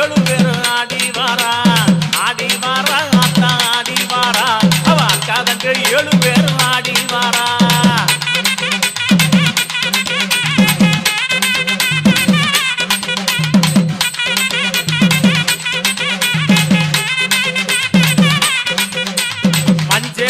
ஏழு பேரும் ஆடி வாரா ஆடி வாரா அத்தா ஆடி வாரா. அவ அக்கா தங்க ஏழு பேரும் ஆடி வாரா மஞ்சே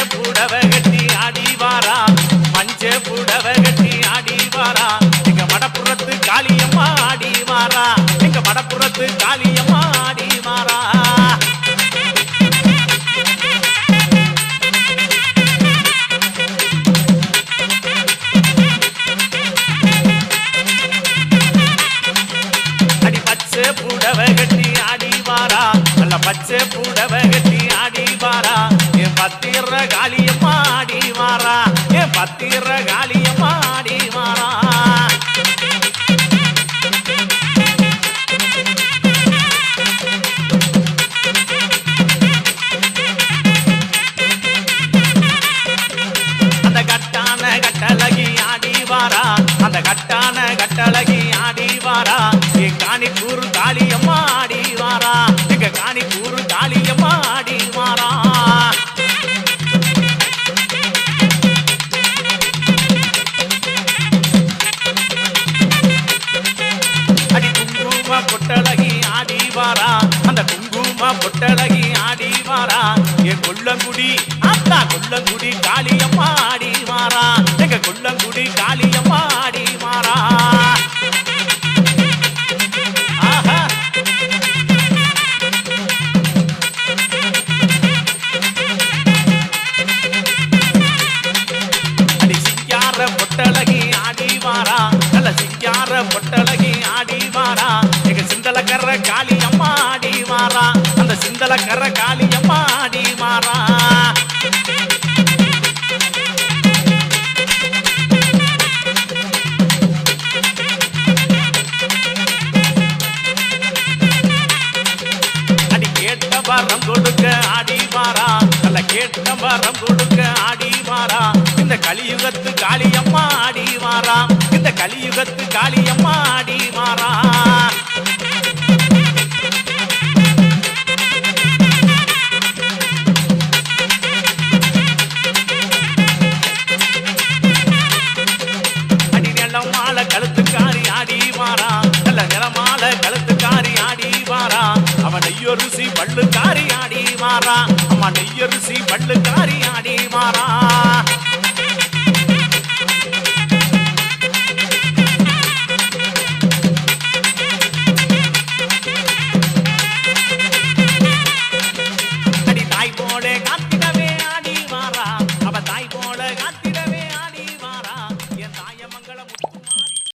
கட்டி ஆடி வாரா. நல்ல பச்சை புடவ கட்டி ஆடி வாரா. என் பத்திர காளியம்மா ஆடி வாரா. என் பத்திர காளியம்மா ஆடி வாரா. அந்த கட்டான கட்டழகி ஆடி வாரா. அந்த கட்டான கட்டழகி ஆடி வாரா. என் காணிப்பூர் காளியம்மா குங்கும பொட்டழகி ஆடி வாரா என் கொல்லங்குடி அத்தா கொல்லங்குடி காளியம்மா ஆடி வாரா எங்க கொல்லங்குடி காளியம்மா ஆடி வாரா பொட்டழகி ஆடி வாரா நல்ல சிங்கார பொட்டழகி ஆடி வாரா எங்க சிந்தலக்கர காளி அந்த சிந்தலக்கர காளி அம்மா அடி கேட்ட வரம் கொடுக்க ஆடி மாறா. அல்ல கேட்ட வரம் கொடுக்க ஆடி மாறா. இந்த கலியுகத்து காளியம்மா ஆடி மாறா. ஆடி வாரா அவன் நெய்யொருசி பள்ளுக்காரி ஆடி வாரா அவன் நெய்யொருசி பள்ளுக்காரி ஆடி வாரா அடி தாய் போலே காத்திடவே